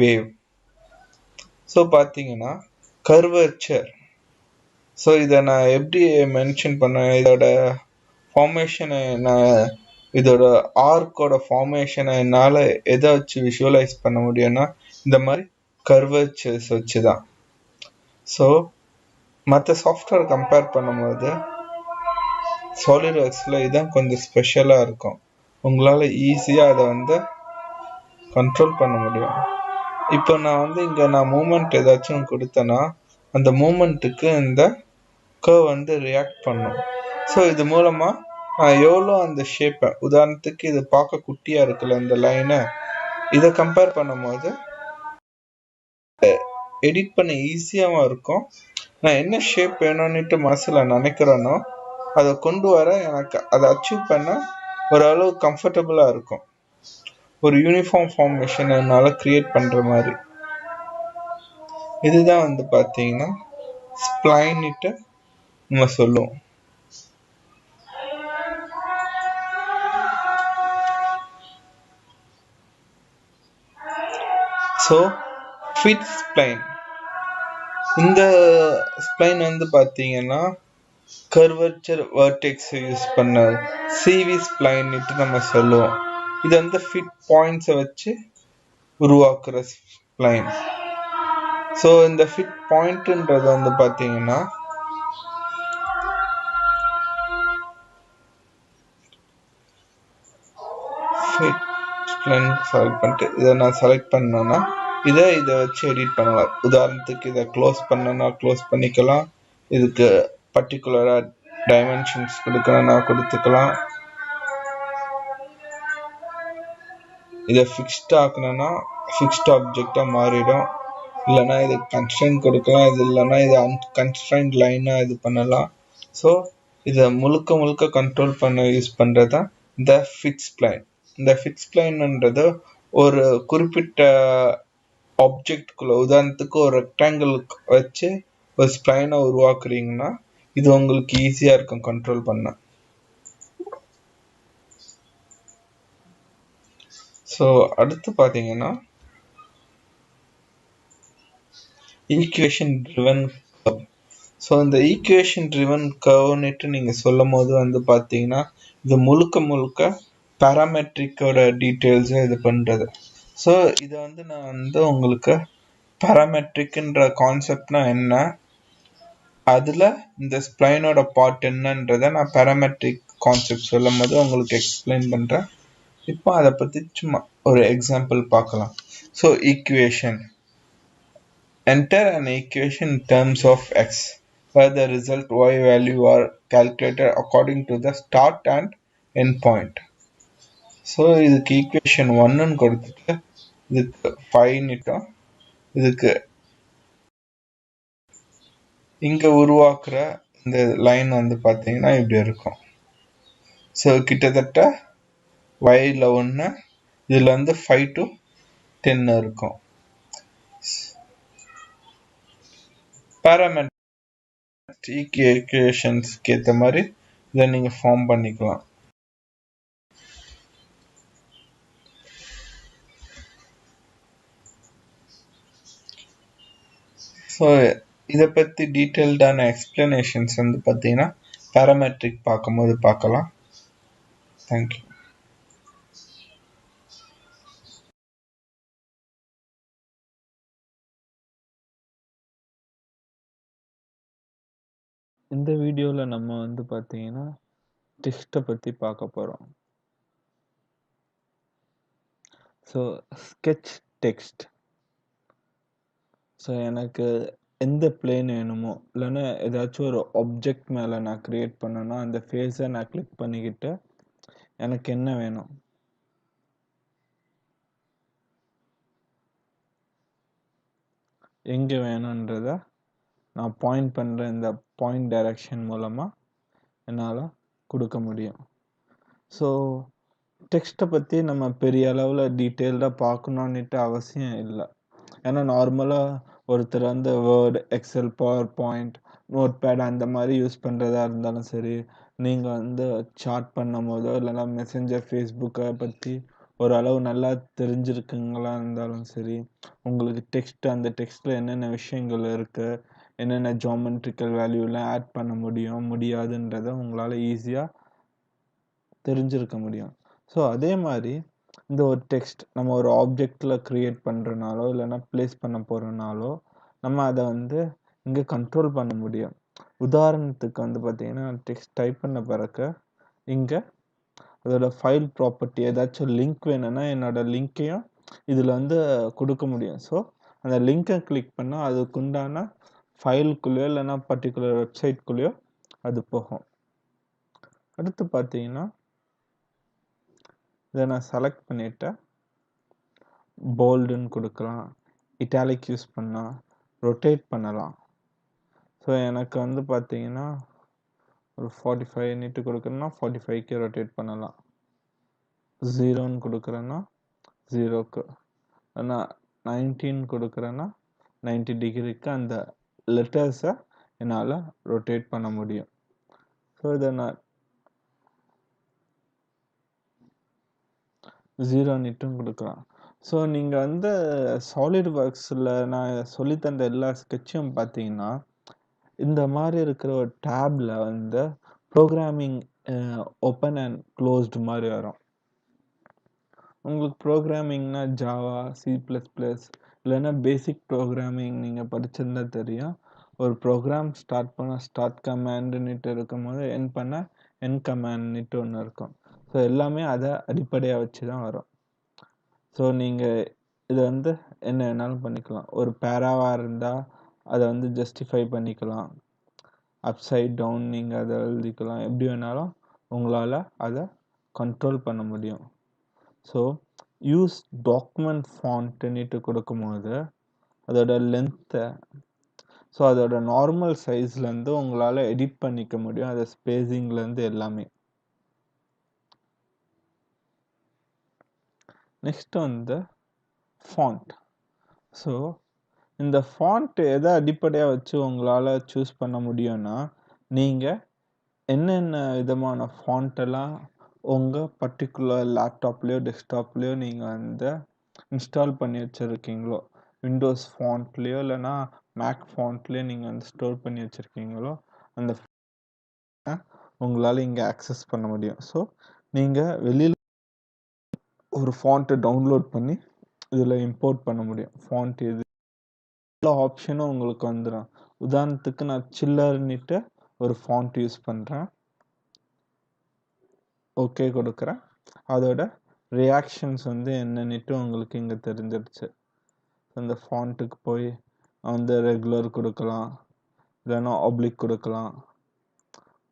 Wave so பார்த்தீங்கன்னா curvature so இதை நான் எப்படி மென்ஷன் பண்ணேன்? இதோட ஃபார்மேஷனை நான் இதோட ஆர்க்கோட ஃபார்மேஷனை என்னால் எதை வச்சு விஷுவலைஸ் பண்ண முடியும்னா இந்த மாதிரி கர்வச்சர்ஸ் வச்சு தான் ஸோ மற்ற சாஃப்ட்வேர் கம்பேர் பண்ணும்போது சாலிட் ஒர்க்ஸில் இதுதான் கொஞ்சம் ஸ்பெஷலாக இருக்கும். உங்களால் ஈஸியாக அதை வந்து கண்ட்ரோல் பண்ண முடியும். இப்போ நான் வந்து இங்கே நான் மூமெண்ட் ஏதாச்சும் கொடுத்தேன்னா அந்த மூமெண்ட்டுக்கு இந்த கர்வ் வந்து ரியாக்ட் பண்ணும். ஸோ இது மூலமாக நான் எவ்வளோ அந்த ஷேப்பை உதாரணத்துக்கு இது பார்க்க குட்டியாக இருக்குல்ல இந்த லைனை இதை கம்பேர் பண்ணும்போது எடிட் பண்ண ஈஸியாகவும் இருக்கும். நான் என்ன ஷேப் வேணும்னுட்டு மனசில் நினைக்கிறேனோ அதை கொண்டு வர எனக்கு அதை அச்சீவ் பண்ண ஓரளவு கம்ஃபர்டபுளாக இருக்கும். ஒரு யூனிஃபார்ம் ஃபார்மேஷன் என்னால் க்ரியேட் பண்ணுற மாதிரி. இதுதான் வந்து பார்த்தீங்கன்னா ஸ்ப்ளைன்ட்டு நம்ம சொல்லுவோம். ஸோ ஃபிட் ஸ்ப்ளைன் இந்த ஸ்ப்ளைன் வந்து பார்த்தீங்கன்னா கர்வச்சர் வர்டெக்ஸ் யூஸ் பண்ண சிவி ஸ்ப்ளைன்ட்டு நம்ம சொல்லுவோம். இது வந்து ஃபிட் பாயிண்ட்ஸை வச்சு உருவாக்குற ஸ்ப்ளைன் ஸோ இந்த ஃபிட் பாயிண்ட்ன்றது வந்து பார்த்தீங்கன்னா ஃபிட் ஸ்ப்ளைன் செலக்ட் பண்ணிட்டு இதை நான் செலக்ட் பண்ணேன்னா இதை இதை வச்சு எடிட் பண்ணலாம். உதாரணத்துக்கு இதை க்ளோஸ் பண்ணனா க்ளோஸ் பண்ணிக்கலாம். இதுக்கு பர்டிகுலராக டைமென்ஷன்ஸ் கொடுக்கணும்னா கொடுத்துக்கலாம். இதை ஃபிக்ஸ்ட் ஆக்கணும்னா ஃபிக்ஸ்ட் ஆப்ஜெக்டாக மாறிடும். இல்லைன்னா இது கன்ஸ்ட்ரைன் கொடுக்கலாம். இது இல்லைன்னா இது அன்கன்ஸ்ட்ரைன்ட் லைனாக இது பண்ணலாம். ஸோ இதை முழுக்க முழுக்க கண்ட்ரோல் பண்ண யூஸ் பண்ணுறது தான் இந்த ஃபிக்ஸ் பிளைன் இந்த ஃபிக்ஸ் பிளைன்ன்றது ஒரு குறிப்பிட்ட ஆப்ஜெக்ட்குள்ள உதாரணத்துக்கு ஒரு ரெக்டாங்கிள் வச்சு ஒரு ஸ்ப்ளைனை உருவாக்குறீங்கன்னா இது உங்களுக்கு ஈஸியாக இருக்கும் கண்ட்ரோல் பண்ண. ஸோ அடுத்து பார்த்தீங்கன்னா ஈக்குவேஷன் ட்ரிவன் கர்வ் ஸோ இந்த ஈக்குவேஷன் ட்ரிவன் கர்வ்னுட்டு நீங்கள் சொல்லும் போது வந்து பார்த்தீங்கன்னா இது முழுக்க முழுக்க பேராமெட்ரிக்கோட டீட்டெயில்ஸை இது பண்ணுறது ஸோ இதை வந்து நான் வந்து உங்களுக்கு பேராமெட்ரிக்குன்ற கான்செப்ட்னா என்ன? அதில் இந்த ஸ்ப்ளைனோட பார்ட் என்னன்றதை நான் பேராமெட்ரிக் கான்செப்ட் சொல்லும் போது உங்களுக்கு எக்ஸ்பிளைன் பண்ணுறேன் இப்போ அதை பற்றி சும்மா ஒரு எக்ஸாம்பிள் பார்க்கலாம். So equation enter an equation terms of X x. Where the result y value are calculated according to the start and end point. So இதுக்கு ஈக்குவேஷன் ஒன்னுன்னு கொடுத்துட்டு இதுக்கு ஃபைவ்னுட்டும் இதுக்கு இங்கே உருவாக்குற இந்த லைன் வந்து பார்த்தீங்கன்னா இப்படி இருக்கும். ஸோ கிட்டத்தட்ட வயலில் ஒன்று இதில் வந்து ஃபைவ் டு டென் இருக்கும். பேராமெட்ரிக் ஈக்குவேஷன்ஸ்க்கு ஏற்ற மாதிரி இதை நீங்கள் ஃபார்ம் பண்ணிக்கலாம். ஸோ இதை பற்றி டீட்டெயில்டான எக்ஸ்பிளனேஷன்ஸ் வந்து பார்த்தீங்கன்னா பேராமெட்ரிக் பார்க்கும்போது பார்க்கலாம். தேங்க்யூ இந்த வீடியோவில் நம்ம வந்து பார்த்தீங்கன்னா டெஸ்ட்டை பற்றி பார்க்க போகிறோம் ஸோ ஸ்கெட்ச் டெக்ஸ்ட் ஸோ எனக்கு எந்த பிளேன் வேணுமோ இல்லைன்னா ஏதாச்சும் ஒரு ஆப்ஜெக்ட் மேலே நான் க்ரியேட் பண்ணேன்னா அந்த ஃபேஸை நான் கிளிக் பண்ணிக்கிட்டு எனக்கு என்ன வேணும்? எங்கே வேணுன்றதை நான் பாயிண்ட் பண்ணுற இந்த பாயிண்ட் டைரக்ஷன் மூலமாக என்னால் கொடுக்க முடியும். ஸோ டெக்ஸ்ட்டை பற்றி நம்ம பெரிய அளவில் டீட்டெயில்டாக பார்க்கணுன்னுட்டு அவசியம் இல்லை. ஏன்னா நார்மலாக ஒருத்தர் வந்து Word Excel PowerPoint Notepad அந்த மாதிரி யூஸ் பண்ணுறதா இருந்தாலும் சரி நீங்கள் வந்து சாட் பண்ணும் போதோ இல்லைனா மெசஞ்சர் ஃபேஸ்புக்கை பற்றி ஓரளவு நல்லா தெரிஞ்சிருக்குங்களா இருந்தாலும் சரி உங்களுக்கு டெக்ஸ்ட் அந்த டெக்ஸ்ட்டில் என்னென்ன விஷயங்கள் இருக்குது என்னென்ன ஜாமெட்ரிக்கல் வேல்யூலாம் ஆட் பண்ண முடியும் முடியாதுன்றதை உங்களால் ஈஸியாக தெரிஞ்சிருக்க முடியும். ஸோ அதே மாதிரி இந்த ஒரு டெக்ஸ்ட் நம்ம ஒரு ஆப்ஜெக்டில் க்ரியேட் பண்ணுறனாலோ இல்லைன்னா ப்ளேஸ் பண்ண போகிறனாலோ நம்ம அதை வந்து இங்கே கண்ட்ரோல் பண்ண முடியும். உதாரணத்துக்கு வந்து பார்த்தீங்கன்னா டெக்ஸ்ட் டைப் பண்ண பிறகு இங்கே அதோட ஃபைல் ப்ராப்பர்ட்டி ஏதாச்சும் லிங்க் வேணும்னா என்னோடய லிங்க்கையும் இதில் வந்து கொடுக்க முடியும். ஸோ அந்த லிங்கை கிளிக் பண்ணால் அதுக்குண்டான ஃபைலுக்குள்ளேயோ இல்லைன்னா பர்டிகுலர் வெப்சைட்குள்ளேயோ அது போகும். அடுத்து பார்த்தீங்கன்னா இதை நான் செலக்ட் பண்ணிவிட்டேன் போல்டுன்னு கொடுக்கலாம் இட்டாலிக் யூஸ் பண்ணால் ரொட்டேட் பண்ணலாம். ஸோ எனக்கு வந்து பார்த்தீங்கன்னா ஒரு ஃபார்ட்டி ஃபைவ் நீட்டு கொடுக்குறேன்னா ஃபார்ட்டி ஃபைவ்க்கு ரொட்டேட் பண்ணலாம். ஜீரோன்னு கொடுக்குறேன்னா ஜீரோக்கு நான் நைன்டீன் கொடுக்குறேன்னா நைன்டி டிகிரிக்கு அந்த லெட்டர்ஸை என்னால் ரொட்டேட் பண்ண முடியும். ஸோ இதை நான் ஜீரோ நிட்டும் கொடுக்கலாம். ஸோ நீங்கள் வந்து சாலிட் ஒர்க்ஸில் நான் சொல்லித்தந்த எல்லா ஸ்கெட்சும் பார்த்தீங்கன்னா இந்த மாதிரி இருக்கிற ஒரு டேப்பில் வந்து ப்ரோக்ராமிங் ஓப்பன் அண்ட் க்ளோஸ்டு மாதிரி வரும். உங்களுக்கு ப்ரோக்ராமிங்னா ஜாவா சி ப்ளஸ் ப்ளஸ் இல்லைன்னா பேசிக் ப்ரோக்ராமிங் நீங்கள் படிச்சிருந்தா தெரியும். ஒரு ப்ரோக்ராம் ஸ்டார்ட் பண்ண ஸ்டார்ட் கமாண்டுன்னுட்டு இருக்கும்போது என் பண்ண என் கமாண்ட்னுட்டு ஒன்று இருக்கும். ஸோ எல்லாமே அதை அடிப்படையாக வச்சு தான் வரும். ஸோ நீங்கள் இதை வந்து என்ன வேணாலும் பண்ணிக்கலாம். ஒரு பேராவாக இருந்தால் அதை வந்து ஜஸ்டிஃபை பண்ணிக்கலாம். அப்சைட் டவுன் நீங்கள் அதை எழுதிக்கலாம். எப்படி வேணாலும் உங்களால் அதை கண்ட்ரோல் பண்ண முடியும். ஸோ யூஸ் டாக்குமெண்ட் ஃபாண்ட்டுன்னுட்டு கொடுக்கும்போது அதோட லென்த்தை ஸோ அதோட நார்மல் சைஸ்லேருந்து உங்களால் எடிட் பண்ணிக்க முடியும். அதை ஸ்பேஸிங்லேருந்து எல்லாமே. நெக்ஸ்ட் வந்து ஃபாண்ட் ஸோ இந்த ஃபாண்ட் எதை அடிப்படையாக வச்சு உங்களால் சூஸ் பண்ண முடியும்னா நீங்கள் என்னென்ன விதமான ஃபாண்ட்டெல்லாம் உங்கள் பர்டிகுலர் லேப்டாப்லேயோ டெஸ்க்டாப்லேயோ நீங்கள் வந்து இன்ஸ்டால் பண்ணி வச்சுருக்கீங்களோ? விண்டோஸ் ஃபாண்ட்லேயோ இல்லைனா மேக் ஃபாண்ட்லேயோ நீங்கள் வந்து ஸ்டோர் பண்ணி வச்சுருக்கீங்களோ? அந்த உங்களால் இங்கே ஆக்சஸ் பண்ண முடியும். ஸோ நீங்கள் வெளியில் ஒரு ஃபாண்ட்டை டவுன்லோட் பண்ணி இதில் இம்போர்ட் பண்ண முடியும். ஃபாண்ட் இது எல்லா ஆப்ஷனும் உங்களுக்கு வந்துடும் உதாரணத்துக்கு நான் சில்லர்னிட்டு ஒரு ஃபாண்ட் யூஸ் பண்ணுறேன் ஓகே கொடுக்குறேன். அதோட ரியாக்ஷன்ஸ் வந்து என்னன்னுட்டு உங்களுக்கு இங்கே தெரிஞ்சிருச்சு. அந்த ஃபாண்ட்டுக்கு போய் வந்து ரெகுலர் கொடுக்கலாம். இல்லைன்னா ஆப்ளிக் கொடுக்கலாம்.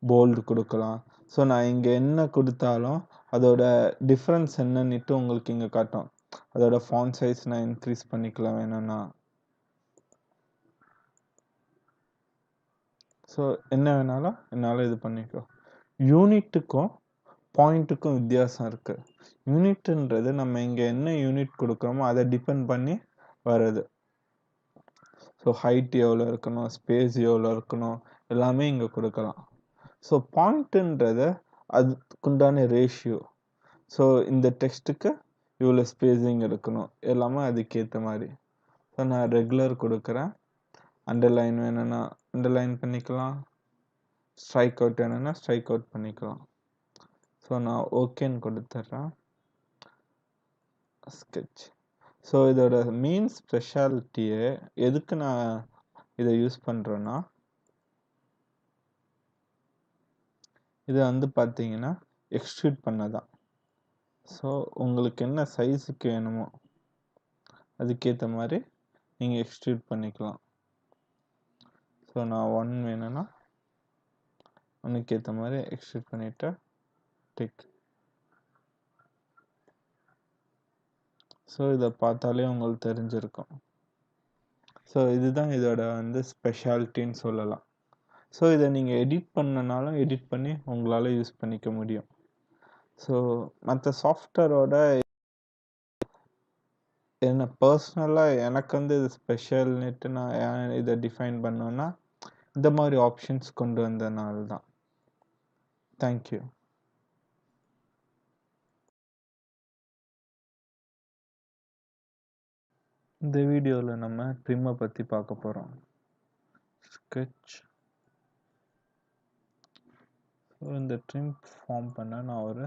போல்டு கொடுக்கலாம். ஸோ நான் இங்கே என்ன கொடுத்தாலும் அதோட டிஃப்ரென்ஸ் என்னன்னுட்டு உங்களுக்கு இங்கே காட்டும். அதோட ஃபாண்ட் சைஸ் நான் இன்க்ரீஸ் பண்ணிக்கலாம் வேணும்னா. ஸோ என்ன வேணாலும் என்னால் இது பண்ணிக்கோ. யூனிட்டுக்கும் பாயிண்ட்டுக்கும் வித்தியாசம் இருக்குது யூனிட்ன்றது நம்ம இங்கே என்ன யூனிட் கொடுக்குறோமோ அதை டிபெண்ட் பண்ணி வருது ஸோ ஹைட் எவ்வளோ இருக்கணும் ஸ்பேஸ் எவ்வளோ இருக்கணும் எல்லாமே இங்கே கொடுக்கலாம். ஸோ பாயிண்ட்டுன்றது அதுக்குண்டான ரேஷியோ ஸோ இந்த டெக்ஸ்ட்டுக்கு இவ்வளோ ஸ்பேஸிங் இருக்கணும் எல்லாமே அதுக்கேற்ற மாதிரி. ஸோ நான் ரெகுலர் கொடுக்குறேன். அண்டர்லைன் வேணும்னா அண்டர்லைன் பண்ணிக்கலாம். ஸ்ட்ரைக் அவுட் வேணும்னா ஸ்ட்ரைக் அவுட் பண்ணிக்கலாம். ஸோ நான் ஓகேன்னு கொடுத்துட்றேன். ஸ்கெட்ச். ஸோ இதோட மெயின் ஸ்பெஷாலிட்டியை எதுக்கு நான் இதை யூஸ் பண்ணுறேன்னா இது வந்து பார்த்தீங்கன்னா எக்ஸ்ட்ரூட் பண்ண தான். ஸோ உங்களுக்கு என்ன சைஸுக்கு வேணுமோ அதுக்கேற்ற மாதிரி நீங்கள் எக்ஸ்ட்ரூட் பண்ணிக்கலாம். ஸோ நான் ஒன் வேணும்னா உனக்கு ஏற்ற மாதிரி எக்ஸ்ட்ரூட் பண்ணிவிட்டு டிக் ஸோ இதை பார்த்தாலே உங்களுக்கு தெரிஞ்சிருக்கும். ஸோ இதுதான் இதோட வந்து ஸ்பெஷாலிட்டின்னு சொல்லலாம். ஸோ இதை நீங்கள் எடிட் பண்ணனாலும் எடிட் பண்ணி உங்களால் யூஸ் பண்ணிக்க முடியும். ஸோ மற்ற சாஃப்ட்வேரோட என்ன பர்சனலாக எனக்கு வந்து இது ஸ்பெஷல்னுட்டு நான் ஏன் இதை டிஃபைன் பண்ணேன்னா இந்த மாதிரி ஆப்ஷன்ஸ் கொண்டு வந்தனால தான். தேங்க்யூ இந்த வீடியோவில் நம்ம ட்ரிம்மை பற்றி பார்க்க போகிறோம் ஸ்கெட்ச் இந்த ட்ரிம் ஃபார்ம் பண்ண நான் ஒரு